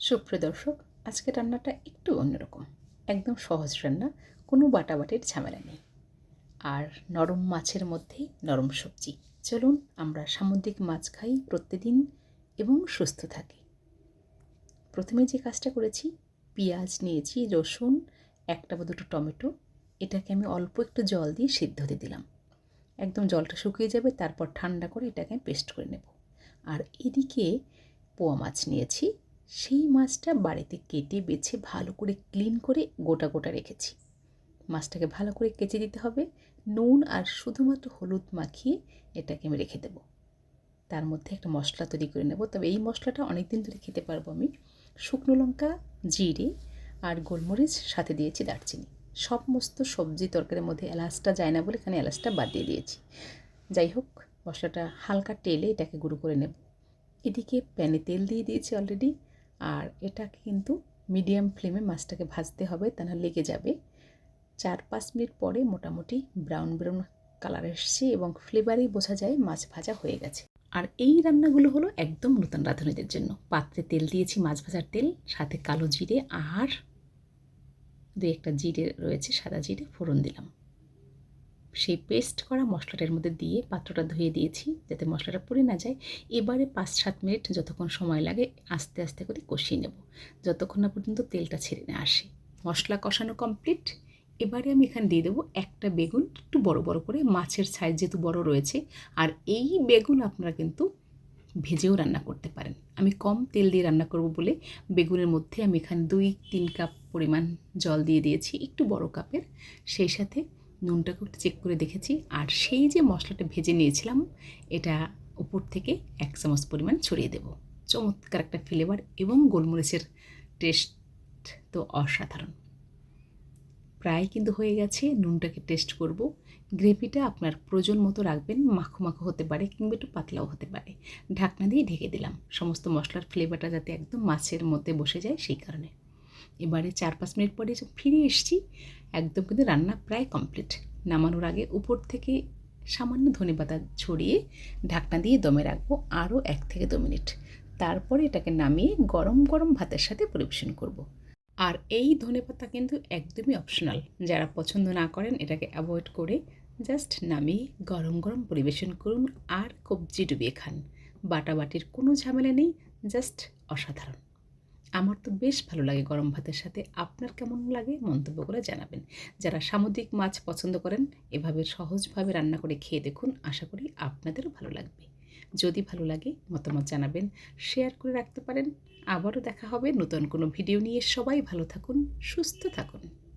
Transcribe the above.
সুপ্রিয় দর্শক, আজকে রান্নাটা একটু অন্যরকম। একদম সহজ রান্না, কোনো বাটাবাটির ঝামেলা নেই। আর নরম মাছের মধ্যে নরম সবজি। চলুন আমরা সামুদ্রিক মাছ খাই প্রতিদিন এবং সুস্থ থাকি। প্রথমে যে কাজটা করেছি, পেঁয়াজ নিয়েছি, রসুন, একটা বা দুটো টমেটো। এটাকে আমি অল্প একটু জল দিয়ে সিদ্ধ হতে দিলাম। একদম জলটা শুকিয়ে যাবে, তারপর ঠান্ডা করে এটাকে আমি পেস্ট করে নেব। আর এদিকে পোয়া মাছ নিয়েছি সেই মাছটা বাড়িতে কেটে বেছে ভালো করে ক্লিন করে গোটা গোটা রেখেছি। মাছটাকে ভালো করে কেচে দিতে হবে। নুন আর শুধুমাত্র হলুদ মাখিয়ে এটাকে আমি রেখে দেবো। তার মধ্যে একটা মশলা তৈরি করে নেব। তবে এই মশলাটা অনেক দিন ধরে খেতে পারব আমি। শুকনো লঙ্কা, জিরে আর গোলমরিচ, সাথে দিয়েছি দারচিনি। সমস্ত সবজি তরকারির মধ্যে এলাচটা যায় না বলে এখানে এলাচটা বাদ দিয়ে দিয়েছি। যাই হোক, মশলাটা হালকা টেলে এটাকে গুঁড়ো করে নেব। এদিকে প্যানে তেল দিয়ে দিয়েছি অলরেডি। আর এটাকে কিন্তু মিডিয়াম ফ্লেমে মাছটাকে ভাজতে হবে, তা না লেগে যাবে। চার পাঁচ মিনিট পরে মোটামুটি ব্রাউন ব্রাউন কালার এসছে এবং ফ্লেভারেই বোঝা যায় মাছ ভাজা হয়ে গেছে। আর এই রান্নাগুলো হলো একদম নতুন রাঁধুনিদের জন্য। পাত্রে তেল দিয়েছি মাছ ভাজার তেল, সাথে কালো জিরে আর দু একটা জিরে রয়েছে, সাদা জিরে ফোড়ন দিলাম। সেই পেস্ট করা মশলাটার মধ্যে দিয়ে পাত্রটা ধুয়ে দিয়েছি যাতে মশলাটা পুড়ে না যায়। এবারে পাঁচ সাত মিনিট যতক্ষণ সময় লাগে আস্তে আস্তে করে কষিয়ে নেব। যতক্ষণ না পর্যন্ত তেলটা ছেড়ে না আসে। মশলা কষানো কমপ্লিট এবারে আমি এখানে দিয়ে দেবো একটা বেগুন, একটু বড় বড় করে। মাছের সাইজ যেহেতু বড় রয়েছে। আর এই বেগুন আপনারা কিন্তু ভেজেও রান্না করতে পারেন। আমি কম তেল দিয়ে রান্না করব বলে বেগুনের মধ্যে আমি এখানে দুই, তিন কাপ পরিমাণ জল দিয়ে দিয়েছি। একটু বড় কাপের সেই সাথে নুনটাকে একটু চেক করে দেখেছি। আর সেই যে মশলাটা ভেজে নিয়েছিলাম, এটা উপর থেকে এক চামচ পরিমাণ ছড়িয়ে দেব। চমৎকার একটা ফ্লেভার এবং গোলমরিচের টেস্ট তো অসাধারণ। প্রায় কিন্তু হয়ে গেছে, নুনটাকে টেস্ট করব। গ্রেভিটা আপনার প্রয়োজন মতো রাখবেন, মাখো মাখো হতে পারে কিংবা একটু পাতলাও হতে পারে। ঢাকনা দিয়ে ঢেকে দিলাম। সমস্ত মশলার ফ্লেভারটা যাতে একদম মাছের মধ্যে বসে যায় সেই কারণে। এবারে চার পাঁচ মিনিট পরে ফিরে এসেছি একদম কিন্তু রান্না প্রায় কমপ্লিট। নামানোর আগে উপর থেকে সামান্য ধনে পাতা ছড়িয়ে ঢাকনা দিয়ে দমে রাখব আরও এক থেকে দু মিনিট। তারপরে এটাকে নামিয়ে গরম গরম ভাতের সাথে পরিবেশন করব। আর এই ধনে পাতা কিন্তু একদমই অপশনাল যারা পছন্দ না করেন এটাকে অ্যাভয়েড করে জাস্ট নামিয়ে গরম গরম পরিবেশন করুন আর কবজি ডুবিয়ে খান। বাটাবাটির কোনো ঝামেলা নেই জাস্ট অসাধারণ। আমার তো বেশ ভালো লাগে গরম ভাতের সাথে। আপনার কেমন লাগে মন্তব্য করে জানাবেন। যারা সামুদ্রিক মাছ পছন্দ করেন, এভাবে সহজভাবে রান্না করে খেয়ে দেখুন, আশা করি আপনাদেরও ভালো লাগবে। যদি ভালো লাগে, মতামত জানাবেন শেয়ার করে রাখতে পারেন। আবারও দেখা হবে নতুন কোনো ভিডিও নিয়ে। সবাই ভালো থাকুন, সুস্থ থাকুন।